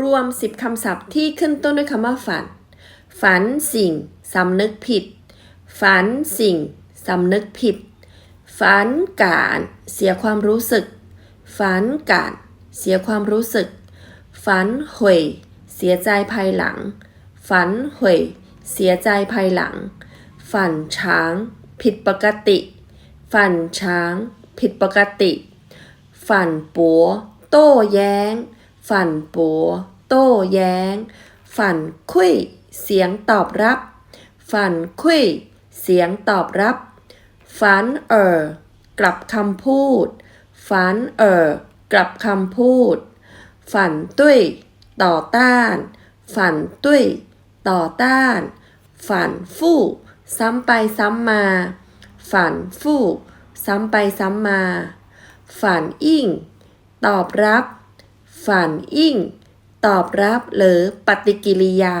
รวม 10คำศัพท์ที่ขึ้นต้นด้วยคำว่าฝัน ฝันสิ่งสำนึกผิด ฝันสิ่งสำนึกผิด ฝันการเสียความรู้สึก ฝันการเสียความรู้สึก ฝันห่วยเสียใจภายหลัง ฝันห่วยเสียใจภายหลัง ฝันช้าง ผิดปกติ ฝันช้าง ผิดปกติ ฝันปัว โต้แย้ง ฝันปัวโต้แย้ง ฝันคุย เสียงตอบรับ ฝันคุย เสียงตอบรับ ฝันเอ่อกลับคำพูด ฝันเอ่อกลับคำพูด ฝันตุ้ย ต่อต้าน ฝันตุ้ย ต่อต้าน ฝันฟู่ ซ้ำไปซ้ำมา ฝันฟู่ ซ้ำไปซ้ำมา ฝันอิ่ง ตอบรับ ฝันอิ่ง ตอบรับหรือปฏิกิริยา